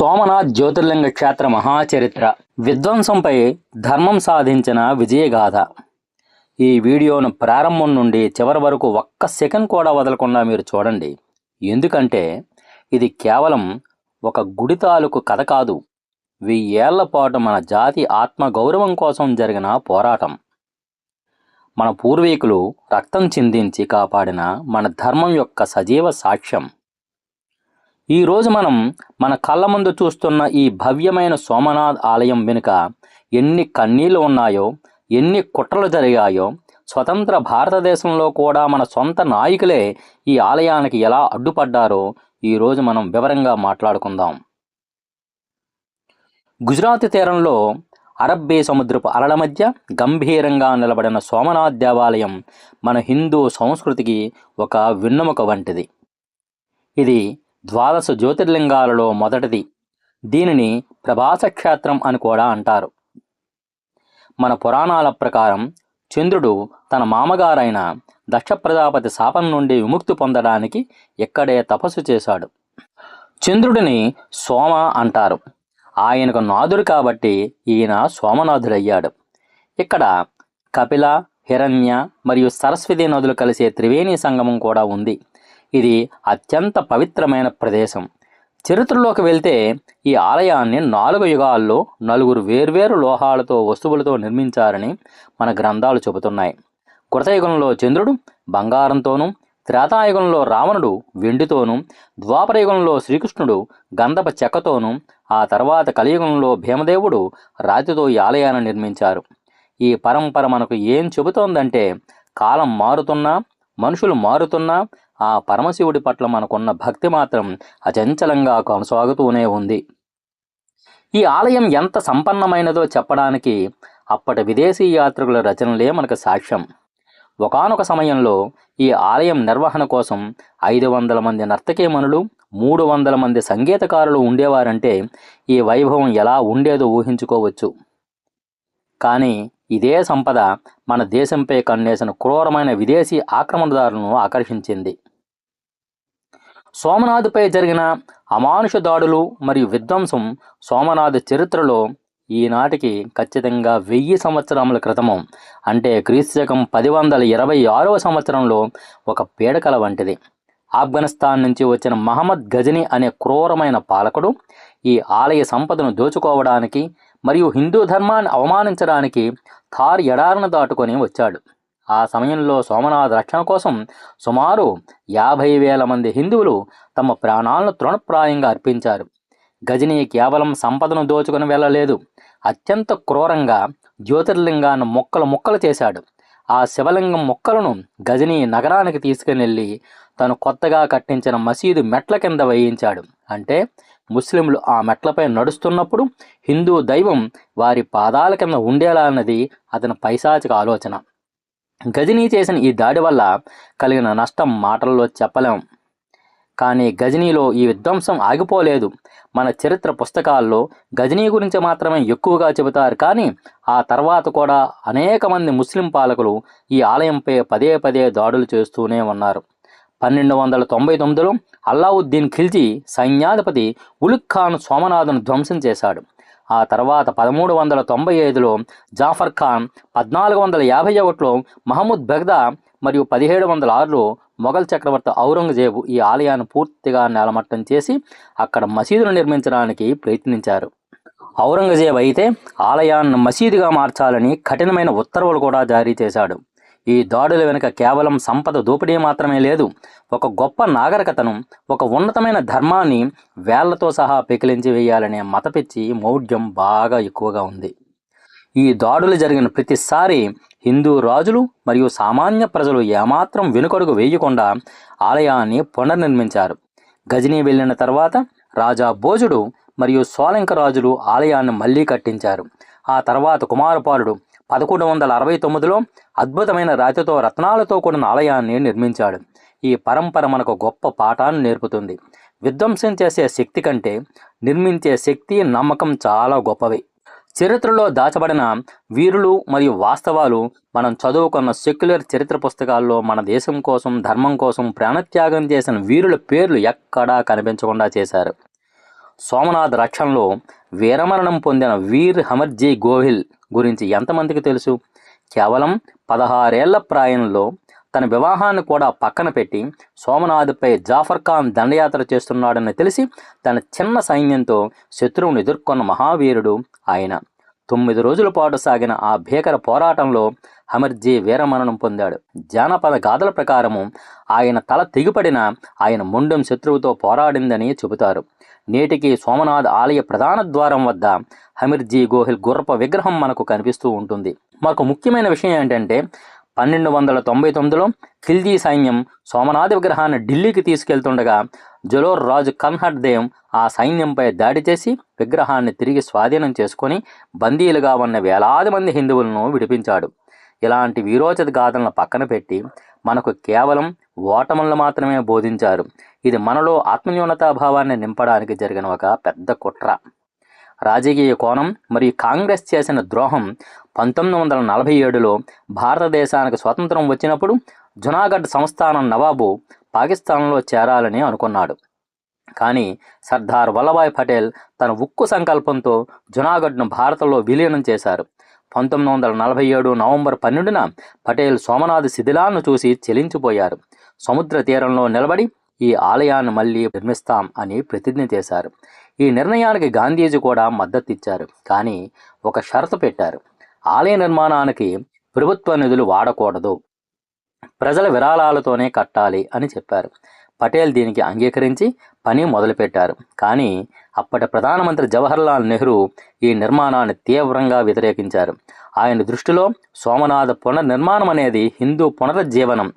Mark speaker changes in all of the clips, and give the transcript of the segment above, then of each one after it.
Speaker 1: సోమనాథ్ జ్యోతిర్లింగ క్షేత్ర మహాచరిత్ర. విధ్వంసంపై ధర్మం సాధించిన విజయగాథ. ఈ వీడియోను ప్రారంభం నుండి చివరి వరకు ఒక్క సెకండ్ కూడా వదలకుండా మీరు చూడండి. ఎందుకంటే ఇది కేవలం ఒక గుడి తాలూకు కథ కాదు. వెయ్యేళ్ళ పాటు మన జాతి ఆత్మ గౌరవం కోసం జరిగిన పోరాటం. మన పూర్వీకులు రక్తం చిందించి కాపాడిన మన ధర్మం యొక్క సజీవ సాక్ష్యం. ఈరోజు మనం మన కళ్ళ ముందు చూస్తున్న ఈ భవ్యమైన సోమనాథ్ ఆలయం వెనుక ఎన్ని కన్నీళ్ళు ఉన్నాయో ఎన్ని కుట్రలు జరిగాయో స్వతంత్ర భారతదేశంలో కూడా మన సొంత నాయకులే ఈ ఆలయానికి ఎలా అడ్డుపడ్డారో ఈరోజు మనం వివరంగా మాట్లాడుకుందాం. గుజరాత్ తీరంలో అరబ్బీ సముద్రపు అలల మధ్య గంభీరంగా నిలబడిన సోమనాథ్ దేవాలయం మన హిందూ సంస్కృతికి ఒక వెన్నెముక వంటిది. ఇది ద్వాదశ జ్యోతిర్లింగాలలో మొదటిది. దీనిని ప్రభాస క్షేత్రం అని కూడా అంటారు. మన పురాణాల ప్రకారం చంద్రుడు తన మామగారైన దక్ష ప్రజాపతి శాపం నుండి విముక్తి పొందడానికి ఇక్కడే తపస్సు చేశాడు. చంద్రుడిని సోమ అంటారు. ఆయనకు నాదుడు కాబట్టి ఈయన సోమనాథుడయ్యాడు ఇక్కడ కపిల హిరణ్య మరియు సరస్వతి నదులు కలిసే త్రివేణి సంగమం కూడా ఉంది. ఇది అత్యంత పవిత్రమైన ప్రదేశం. చరిత్రలోకి వెళ్తే ఈ ఆలయాన్ని నాలుగు యుగాల్లో నలుగురు వేర్వేరు లోహాలతో వస్తువులతో నిర్మించారని మన గ్రంథాలు చెబుతున్నాయి. కృతయుగంలో చంద్రుడు బంగారంతోనూ త్రేతాయుగంలో రావణుడు వెండితోనూ ద్వాపరయుగంలో శ్రీకృష్ణుడు గంధప చెక్కతోనూ ఆ తర్వాత కలియుగంలో భీమదేవుడు రాతితో ఈ ఆలయాన్ని నిర్మించారు. ఈ పరంపర మనకు ఏం చెబుతోందంటే కాలం మారుతున్నా మనుషులు మారుతున్నా ఆ పరమశివుడి పట్ల మనకున్న భక్తి మాత్రం అచంచలంగా కొనసాగుతూనే ఉంది. ఈ ఆలయం ఎంత సంపన్నమైనదో చెప్పడానికి అప్పటి విదేశీ యాత్రికుల రచనలే మనకు సాక్ష్యం. ఒకానొక సమయంలో ఈ ఆలయం నిర్వహణ కోసం ఐదు వందల మంది నర్తకీమణులు మూడు వందల మంది సంగీతకారులు ఉండేవారంటే ఈ వైభవం ఎలా ఉండేదో ఊహించుకోవచ్చు. కానీ ఇదే సంపద మన దేశంపై కన్నేసిన క్రూరమైన విదేశీ ఆక్రమణదారులను ఆకర్షించింది. సోమనాథ్పై జరిగిన అమానుష దాడులు మరియు విధ్వంసం సోమనాథ్ చరిత్రలో ఈనాటికి ఖచ్చితంగా వెయ్యి సంవత్సరముల క్రితము అంటే క్రీస్తుశకం పది వందల ఇరవై ఆరవ సంవత్సరంలో ఒక పీడకల వంటిది. ఆఫ్ఘనిస్తాన్ నుంచి వచ్చిన మహమ్మద్ గజని అనే క్రూరమైన పాలకుడు ఈ ఆలయ సంపదను దోచుకోవడానికి మరియు హిందూ ధర్మాన్ని అవమానించడానికి థార్ ఎడారిని దాటుకొని వచ్చాడు. ఆ సమయంలో సోమనాథ్ రక్షణ కోసం సుమారు యాభై వేల మంది హిందువులు తమ ప్రాణాలను తృణప్రాయంగా అర్పించారు. గజని కేవలం సంపదను దోచుకుని వెళ్ళలేదు అత్యంత క్రూరంగా జ్యోతిర్లింగాన్ని మొక్కలు మొక్కలు చేశాడు. ఆ శివలింగం మొక్కలను గజని నగరానికి తీసుకుని తను కొత్తగా కట్టించిన మసీదు మెట్ల కింద వేయించాడు. అంటే ముస్లింలు ఆ మెట్లపై నడుస్తున్నప్పుడు హిందూ దైవం వారి పాదాల కింద ఉండేలా అన్నది అతని పైశాచిక ఆలోచన. గజనీ చేసిన ఈ దాడి వల్ల కలిగిన నష్టం మాటల్లో చెప్పలేం. కానీ గజనీలో ఈ విధ్వంసం ఆగిపోలేదు. మన చరిత్ర పుస్తకాల్లో గజనీ గురించి మాత్రమే ఎక్కువగా చెబుతారు. కానీ ఆ తర్వాత కూడా అనేక మంది ముస్లిం పాలకులు ఈ ఆలయంపై పదే పదే దాడులు చేస్తూనే ఉన్నారు. పన్నెండు వందల తొంభై తొమ్మిదిలో అల్లావుద్దీన్ ఖిల్జీ సైన్యాధిపతి ఉలుక్ ఖాన్ సోమనాథ్ను ధ్వంసం చేశాడు. ఆ తర్వాత పదమూడు వందల తొంభై ఐదులో జాఫర్ ఖాన్ పద్నాలుగు వందల యాభై ఒకటిలో మహమ్మద్ బెగ్దా మరియు పదిహేడు వందల ఆరులో మొఘల్ చక్రవర్తి ఔరంగజేబు ఈ ఆలయాన్ని పూర్తిగా నేలమట్టం చేసి అక్కడ మసీదును నిర్మించడానికి ప్రయత్నించారు. ఔరంగజేబు అయితే ఆలయాన్ని మసీదుగా మార్చాలని కఠినమైన ఉత్తర్వులు కూడా జారీ చేశాడు. ఈ దాడుల వెనుక కేవలం సంపద దోపిడీ మాత్రమే లేదు ఒక గొప్ప నాగరికతను ఒక ఉన్నతమైన ధర్మాన్ని వేళ్ళతో సహా పెకిలించి వేయాలనే మతపిచ్చి మౌఢ్యం బాగా ఎక్కువగా ఉంది. ఈ దాడులు జరిగిన ప్రతిసారి హిందూ రాజులు మరియు సామాన్య ప్రజలు ఏమాత్రం వెనుకడుగు వేయకుండా ఆలయాన్ని పునర్నిర్మించారు. గజనీ వెళ్ళిన తర్వాత రాజా భోజుడు మరియు సోలంక రాజులు ఆలయాన్ని మళ్ళీ కట్టించారు. ఆ తర్వాత కుమారపాలుడు పదకొండు వందల అరవై తొమ్మిదిలో అద్భుతమైన రాతితో రత్నాలతో కూడిన ఆలయాన్ని నిర్మించాడు. ఈ పరంపర మనకు గొప్ప పాఠాన్ని నేర్పుతుంది. విధ్వంసం చేసే శక్తి కంటే నిర్మించే శక్తి నమ్మకం చాలా గొప్పవి. చరిత్రలో దాచబడిన వీరులు మరియు వాస్తవాలు మనం చదువుకున్న సెక్యులర్ చరిత్ర పుస్తకాల్లో మన దేశం కోసం ధర్మం కోసం ప్రాణత్యాగం చేసిన వీరుల పేర్లు ఎక్కడా కనిపించకుండా చేశారు. సోమనాథ్ రక్షణలో వీరమరణం పొందిన వీర్ హమర్జీ గోహిల్ గురించి ఎంతమందికి తెలుసు? కేవలం పదహారేళ్ళ ప్రాయంలో తన వివాహాన్ని కూడా పక్కన పెట్టి సోమనాథ్పై జాఫర్ ఖాన్ దండయాత్ర చేస్తున్నాడని తెలిసి తన చిన్న సైన్యంతో శత్రువును ఎదుర్కొన్న మహావీరుడు ఆయన. తొమ్మిది రోజుల పాటు సాగిన ఆ భీకర పోరాటంలో హమర్జీ వీరమరణం పొందాడు. జానపద గాథల ప్రకారము ఆయన తల తెగిపడిన ఆయన ముండం శత్రువుతో పోరాడిందని చెబుతారు. నేటికి సోమనాథ్ ఆలయ ప్రధాన ద్వారం వద్ద హమీర్జీ గోహిల్ గుర్రప విగ్రహం మనకు కనిపిస్తూ ఉంటుంది. మాకు ముఖ్యమైన విషయం ఏంటంటే పన్నెండు వందల తొంభై తొమ్మిదిలో ఖిల్జీ సైన్యం సోమనాథ విగ్రహాన్ని ఢిల్లీకి తీసుకెళ్తుండగా జలోర్ రాజు కన్హట్ దేవ్ ఆ సైన్యంపై దాడి చేసి విగ్రహాన్ని తిరిగి స్వాధీనం చేసుకొని బందీలుగా ఉన్న వేలాది మంది హిందువులను విడిపించాడు. ఇలాంటి వీరోచిత గాథలను పక్కన పెట్టి మనకు కేవలం ఓటములను మాత్రమే బోధించారు. ఇది మనలో ఆత్మన్యూనతాభావాన్ని నింపడానికి జరిగిన ఒక పెద్ద కుట్ర. రాజకీయ కోణం మరియు కాంగ్రెస్ చేసిన ద్రోహం పంతొమ్మిది వందల నలభై ఏడులో భారతదేశానికి స్వతంత్రం వచ్చినప్పుడు జునాగఢ్ సంస్థానం నవాబు పాకిస్తాన్లో చేరాలని అనుకున్నాడు. కానీ సర్దార్ వల్లభాయ్ పటేల్ తన ఉక్కు సంకల్పంతో జునాగఢ్ను భారత్లో విలీనం చేశారు. పంతొమ్మిది వందల నలభై ఏడు నవంబర్ పన్నెండున పటేల్ సోమనాథ్ శిథిలాలను చూసి చెలించిపోయారు. సముద్ర తీరంలో నిలబడి ఈ ఆలయాన్ని మళ్ళీ నిర్మిస్తాం అని ప్రతిజ్ఞ చేశారు. ఈ నిర్ణయానికి గాంధీజీ కూడా మద్దతు ఇచ్చారు కానీ ఒక షరతు పెట్టారు. ఆలయ నిర్మాణానికి ప్రభుత్వ నిధులు వాడకూడదు. ప్రజల విరాళాలతోనే కట్టాలి అని చెప్పారు. పటేల్ దీనికి అంగీకరించి పని మొదలుపెట్టారు. కానీ అప్పటి ప్రధానమంత్రి జవహర్లాల్ నెహ్రూ ఈ నిర్మాణాన్ని తీవ్రంగా వ్యతిరేకించారు. ఆయన దృష్టిలో సోమనాథ పునర్నిర్మాణం అనేది హిందూ పునరుజ్జీవనం.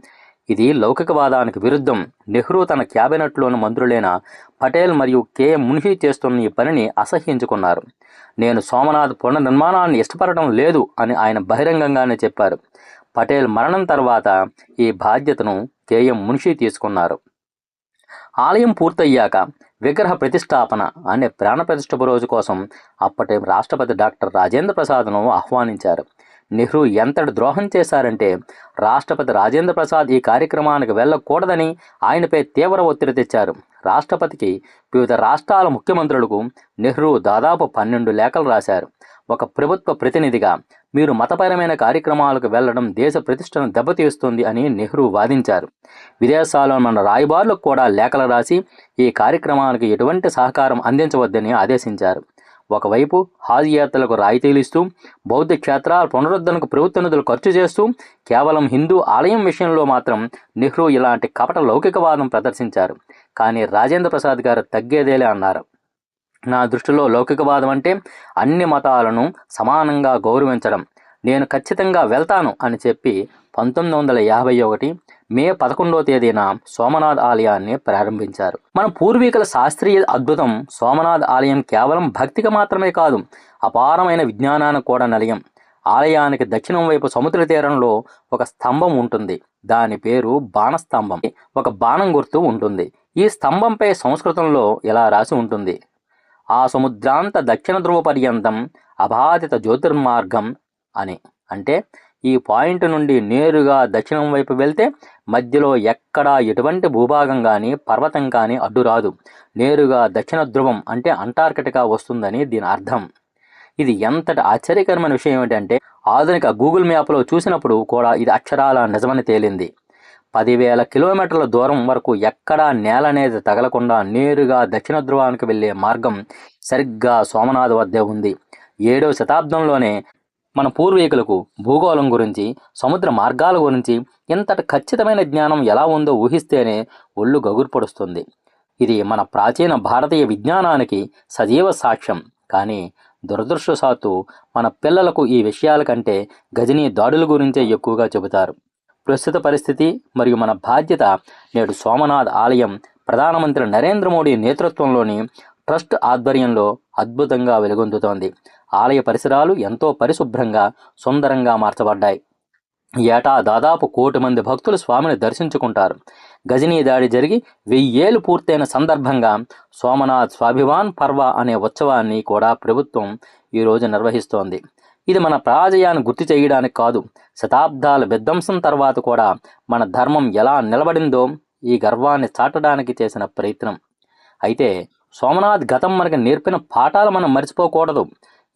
Speaker 1: ఇది లౌకికవాదానికి విరుద్ధం. నెహ్రూ తన క్యాబినెట్లోని మంత్రులైన పటేల్ మరియు కె. మున్హి చేస్తున్న ఈ పనిని అసహ్యించుకున్నారు. నేను సోమనాథ్ పునర్నిర్మాణాన్ని ఇష్టపడటం లేదు అని ఆయన బహిరంగంగానే చెప్పారు. పటేల్ మరణం తర్వాత ఈ బాధ్యతను కేఎం మున్షి తీసుకున్నారు. ఆలయం పూర్తయ్యాక విగ్రహ ప్రతిష్టాపన అనే ప్రాణ ప్రతిష్ఠపు రోజు కోసం అప్పటి రాష్ట్రపతి డాక్టర్ రాజేంద్ర ప్రసాద్ను ఆహ్వానించారు. నెహ్రూ ఎంతటి ద్రోహం చేశారంటే రాష్ట్రపతి రాజేంద్ర ప్రసాద్ ఈ కార్యక్రమానికి వెళ్ళకూడదని ఆయనపై తీవ్ర ఒత్తిడి తెచ్చారు. రాష్ట్రపతికి వివిధ రాష్ట్రాల ముఖ్యమంత్రులకు నెహ్రూ దాదాపు పన్నెండు లేఖలు రాశారు. ఒక ప్రభుత్వ ప్రతినిధిగా మీరు మతపరమైన కార్యక్రమాలకు వెళ్ళడం దేశ ప్రతిష్టను దెబ్బతీస్తుంది అని నెహ్రూ వాదించారు. విదేశాల్లో మన రాయబారులకు కూడా లేఖలు రాసి ఈ కార్యక్రమానికి ఎటువంటి సహకారం అందించవద్దని ఆదేశించారు. ఒకవైపు హాజ్ యాత్రలకు రాయితీలు ఇస్తూ బౌద్ధ క్షేత్రాల పునరుద్ధరణకు ప్రభుత్వ నిధులు ఖర్చు చేస్తూ కేవలం హిందూ ఆలయం విషయంలో మాత్రం నెహ్రూ ఇలాంటి కపట లౌకికవాదం ప్రదర్శించారు. కానీ రాజేంద్ర ప్రసాద్ గారు తగ్గేదేలే అన్నారు. నా దృష్టిలో లౌకికవాదం అంటే అన్ని మతాలను సమానంగా గౌరవించడం. నేను ఖచ్చితంగా వెళ్తాను అని చెప్పి పంతొమ్మిది వందల యాభై ఒకటి మే పదకొండవ తేదీన సోమనాథ్ ఆలయాన్ని ప్రారంభించారు. మన పూర్వీకుల శాస్త్రీయ అద్భుతం సోమనాథ్ ఆలయం కేవలం భక్తికి మాత్రమే కాదు అపారమైన విజ్ఞానానికి కూడా నిలయం ఆలయానికి దక్షిణం వైపు సముద్ర తీరంలో ఒక స్తంభం ఉంటుంది. దాని పేరు బాణస్తంభం. ఒక బాణం గుర్తు ఉంటుంది. ఈ స్తంభంపై సంస్కృతంలో ఇలా రాసి ఉంటుంది. ఆ సముద్రాంత దక్షిణ ధ్రువ పర్యంతం అబాధిత జ్యోతిర్మార్గం అని. అంటే ఈ పాయింట్ నుండి నేరుగా దక్షిణం వైపు వెళ్తే మధ్యలో ఎక్కడా ఎటువంటి భూభాగం కానీ పర్వతం కానీ అడ్డురాదు నేరుగా దక్షిణ ధ్రువం అంటే అంటార్కిటికా వస్తుందని దీని అర్థం. ఇది ఎంతటి ఆశ్చర్యకరమైన విషయం ఏమిటంటే ఆధునిక గూగుల్ మ్యాప్లో చూసినప్పుడు కూడా ఇది అక్షరాల నిజమని తేలింది. పదివేల కిలోమీటర్ల దూరం వరకు ఎక్కడా నేల అనేది తగలకుండా నేరుగా దక్షిణ ధ్రువానికి వెళ్ళే మార్గం సరిగ్గా సోమనాథ్ వద్దే ఉంది. ఏడవ శతాబ్దంలోనే మన పూర్వీకులకు భూగోళం గురించి సముద్ర మార్గాల గురించి ఇంతటి ఖచ్చితమైన జ్ఞానం ఎలా ఉందో ఊహిస్తేనే ఒళ్ళు గగుర్పడుస్తుంది ఇది మన ప్రాచీన భారతీయ విజ్ఞానానికి సజీవ సాక్ష్యం. కానీ దురదృష్టశాత్తు మన పిల్లలకు ఈ విషయాల కంటే గజనీ దాడుల గురించే ఎక్కువగా చెబుతారు. ప్రస్తుత పరిస్థితి మరియు మన బాధ్యత నేడు సోమనాథ్ ఆలయం ప్రధానమంత్రి నరేంద్ర మోడీ నేతృత్వంలోని ట్రస్ట్ ఆధ్వర్యంలో అద్భుతంగా వెలుగొందుతోంది. ఆలయ పరిసరాలు ఎంతో పరిశుభ్రంగా సుందరంగా మార్చబడ్డాయి. ఏటా దాదాపు కోటి మంది భక్తులు స్వామిని దర్శించుకుంటారు. గజనీ దాడి జరిగి వెయ్యేళ్ళు పూర్తయిన సందర్భంగా సోమనాథ్ స్వాభిమాన్ పర్వ అనే ఉత్సవాన్ని కూడా ప్రభుత్వం ఈరోజు నిర్వహిస్తోంది. ఇది మన పరాజయాన్ని గుర్తు చేయడానికి కాదు శతాబ్దాల విధ్వంసం తర్వాత కూడా మన ధర్మం ఎలా నిలబడిందో ఈ గర్వాన్ని చాటడానికి చేసిన ప్రయత్నం. అయితే సోమనాథ్ గతం మనకి నేర్పిన పాఠాలు మనం మర్చిపోకూడదు.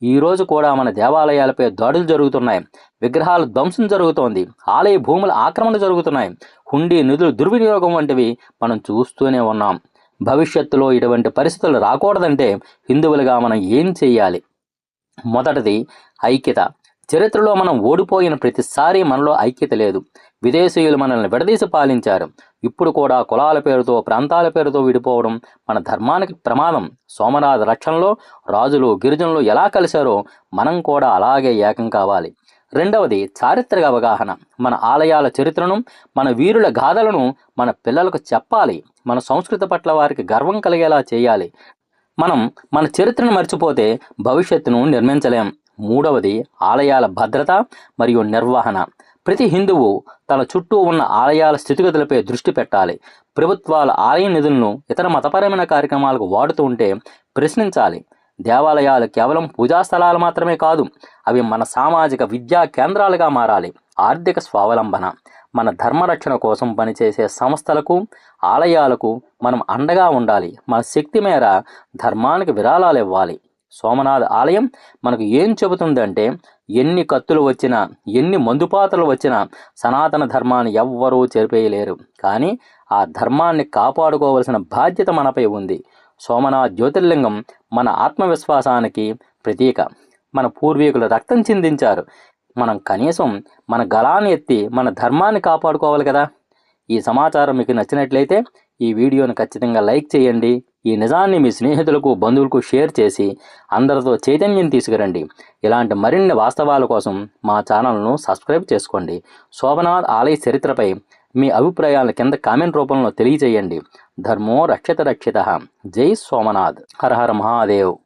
Speaker 1: ఈరోజు కూడా మన దేవాలయాలపై దాడులు జరుగుతున్నాయి. విగ్రహాల ధ్వంసం జరుగుతోంది. ఆలయ భూముల ఆక్రమణ జరుగుతున్నాయి. హుండీ నిధులు దుర్వినియోగం వంటివి మనం చూస్తూనే ఉన్నాం. భవిష్యత్తులో ఇటువంటి పరిస్థితులు రాకూడదంటే హిందువులుగా మనం ఏం చేయాలి మొదటిది ఐక్యత. చరిత్రలో మనం ఓడిపోయిన ప్రతిసారి మనలో ఐక్యత లేదు. విదేశీయులు మనల్ని విడదీసి పాలించారు. ఇప్పుడు కూడా కులాల పేరుతో ప్రాంతాల పేరుతో విడిపోవడం మన ధర్మానికి ప్రమాదం. సోమనాథ రక్షణలో రాజులు గిరిజనులు ఎలా కలిశారో మనం కూడా అలాగే ఏకం కావాలి. రెండవది చారిత్రక అవగాహన. మన ఆలయాల చరిత్రను మన వీరుల గాథలను మన పిల్లలకు చెప్పాలి. మన సంస్కృతి పట్ల వారికి గర్వం కలిగేలా చేయాలి. మనం మన చరిత్రను మర్చిపోతే భవిష్యత్తును నిర్మించలేం. మూడవది ఆలయాల భద్రత మరియు నిర్వహణ. ప్రతి హిందువు తన చుట్టూ ఉన్న ఆలయాల స్థితిగతులపై దృష్టి పెట్టాలి. ప్రభుత్వాల ఆలయ నిధులను ఇతర మతపరమైన కార్యక్రమాలకు వాడుతూ ఉంటే ప్రశ్నించాలి. దేవాలయాలు కేవలం పూజా స్థలాలు మాత్రమే కాదు అవి మన సామాజిక విద్యా కేంద్రాలుగా మారాలి. ఆర్థిక స్వావలంబన. మన ధర్మరక్షణ కోసం పనిచేసే సంస్థలకు ఆలయాలకు మనం అండగా ఉండాలి. మన శక్తి మేర ధర్మానికి విరాళాలు ఇవ్వాలి. సోమనాథ్ ఆలయం మనకు ఏం చెబుతుందంటే ఎన్ని కత్తులు వచ్చినా ఎన్ని మందుపాతలు వచ్చినా సనాతన ధర్మాన్ని ఎవ్వరూ చెరిపేయలేరు. కానీ ఆ ధర్మాన్ని కాపాడుకోవలసిన బాధ్యత మనపై ఉంది. సోమనాథ్ జ్యోతిర్లింగం మన ఆత్మవిశ్వాసానికి ప్రతీక. మన పూర్వీకులు రక్తం చిందించారు. మనం కనీసం మన గలాన్ని ఎత్తి మన ధర్మాన్ని కాపాడుకోవాలి కదా. ఈ సమాచారం మీకు నచ్చినట్లయితే ఈ వీడియోను ఖచ్చితంగా లైక్ చేయండి. ఈ నిజాన్ని మీ స్నేహితులకు బంధువులకు షేర్ చేసి అందరితో చైతన్యం తీసుకురండి. ఇలాంటి మరిన్ని వాస్తవాల కోసం మా ఛానల్ను సబ్స్క్రైబ్ చేసుకోండి. శోభనాథ్ ఆలయ చరిత్రపై మీ అభిప్రాయాలను కింద కామెంట్ రూపంలో తెలియజేయండి. ధర్మో రక్షిత రక్షిత. జై సోమనాథ్ హర హర మహాదేవ్.